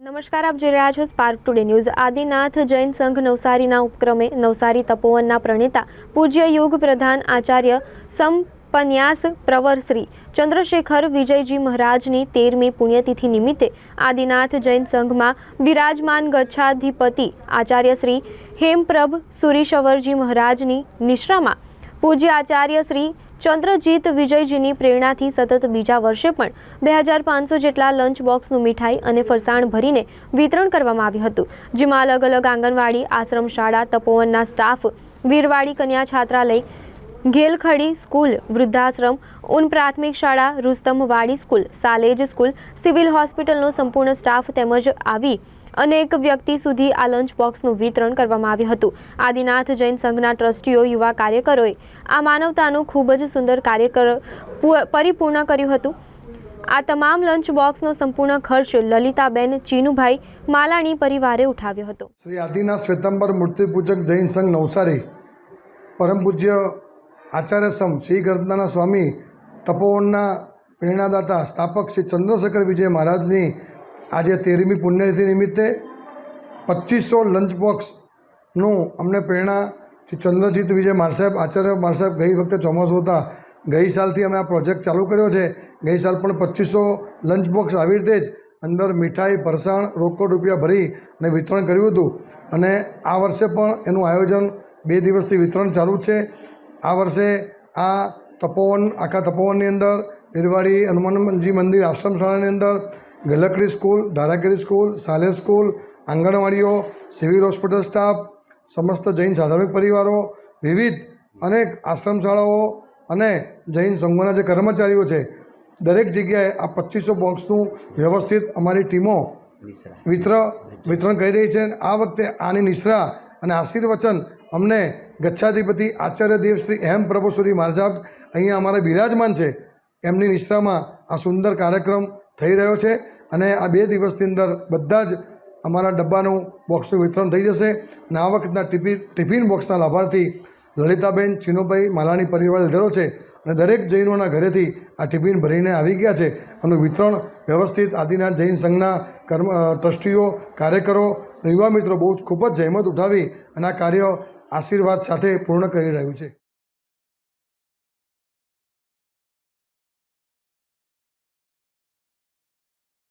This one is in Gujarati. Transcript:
નમસ્કાર, આપ જોઈ રહ્યા છો spark today news Adinath Jain સંઘ નવસારીના ઉપક્રમે નવસારી તપોવનના પ્રણેતા પૂજ્ય યુગ પ્રધાન આચાર્ય સંપન્યાસ પ્રવર શ્રી ચંદ્રશેખર વિજયજી મહારાજની તેરમી પુણ્યતિથિ નિમિત્તે આદિનાથ જૈન સંઘમાં બિરાજમાન ગચ્છાધિપતિ આચાર્ય શ્રી હેમપ્રભ સુરીશવરજી મહારાજની નિશ્રામાં પૂજ્ય આચાર્ય શ્રી ચંદ્રજીત વિજયજીની પ્રેરણાથી સતત બીજા વર્ષે પણ બે હજાર પાંચસો જેટલા લંચ બોક્સનું મીઠાઈ અને ફરસાણ ભરીને વિતરણ કરવામાં આવ્યું હતું, જેમાં અલગ અલગ આંગણવાડી આશ્રમ શાળા તપોવનના સ્ટાફ વીરવાડી કન્યા છાત્રાલય ઘેલખડી સ્કૂલ, વૃદ્ધાશ્રમ, ઉન પ્રાથમિક શાળા Rustamwadi school, Salej school, civil હોસ્પિટલનો સંપૂર્ણ સ્ટાફ તેમજ આવી અનેક વ્યક્તિ સુધી આ લંચ બોક્સનું વિતરણ કરવામાં આવ્યું હતું. આદિનાથ જૈન સંઘના ટ્રસ્ટીઓ, યુવા કાર્યકરોએ આ માનવતાનું ખૂબ જ સુંદર કાર્ય કર- પરિપૂર્ણ કર્યું હતું. આ તમામ લંચ બોક્સનો સંપૂર્ણ ખર્ચ લલિતાબેન ચીનુભાઈ માલાણી પરિવારે ઉઠાવ્યો હતો. શ્રી આદિનાથ શ્વેતાંબર મૂર્તિપૂજક જૈન સંઘ નવસારી, પરમ પૂજ્ય આચાર્ય શ્રી ગર્દનાના સ્વામી, તપોવનના પ્રેરણાદાતા સ્થાપક શ્રી ચંદ્રશેખર વિજય મહારાજની આજે તેરમી પુણ્યતિથિ નિમિત્તે પચીસો લંચ બોક્સનું અમને પ્રેરણા શ્રી ચંદ્રજીત વિજય મારસાહેબ આચાર્ય મારસાહેબ ગઈ વખતે ચોમાસું હતા. ગઈ સાલથી અમે આ પ્રોજેક્ટ ચાલુ કર્યો છે. ગઈ સાલ પણ પચીસો લંચ બોક્સ આવી રીતે જ અંદર મીઠાઈ, ફરસાણ, રોકડ રૂપિયા ભરી અને વિતરણ કર્યું હતું. અને આ વર્ષે પણ એનું આયોજન બે દિવસથી વિતરણ ચાલુ છે. આ વર્ષે આ તપોવન આખા તપોવનની અંદર નિરવાડી હનુમાનજી મંદિર આશ્રમ શાળાની અંદર Galkadi school Dharagiri school Sale school આંગણવાડીઓ civil hospital staff સમસ્ત જૈન સાધારણ પરિવારો વિવિધ અનેક આશ્રમ શાળાઓ અને જૈન સંઘોના જે કર્મચારીઓ છે દરેક જગ્યાએ આ પચીસો બોક્સનું વ્યવસ્થિત અમારી ટીમો વિતર વિતરણ કરી રહી છે. આ વખતે આની નિશ્રા અને આશીર્વચન અમને ગચ્છાધિપતિ આચાર્ય દેવ શ્રી એમ પ્રભુશ્રી મહારાજ અહીંયા અમારા બિરાજમાન છે. એમની નિશ્રામાં આ સુંદર કાર્યક્રમ થઈ રહ્યો છે અને આ બે દિવસની અંદર બધા જ અમારા ડબ્બાનું બોક્સનું વિતરણ થઈ જશે અને આ વખતના ટિફિન ટિફિન બોક્સના લાભાર્થી લલિતાબેન, ચિનુભાઈ, માલાણી પરિવાર લીધેલો છે અને દરેક જૈનોના ઘરેથી આ ટિફિન ભરીને આવી ગયા છે. આનું વિતરણ વ્યવસ્થિત આદિનાથ જૈન સંઘના કર્મ ટ્રસ્ટીઓ, કાર્યકરો અને યુવા મિત્રો બહુ ખૂબ જ જહેમત ઉઠાવી અને આ કાર્ય આશીર્વાદ સાથે પૂર્ણ કરી રહ્યું છે.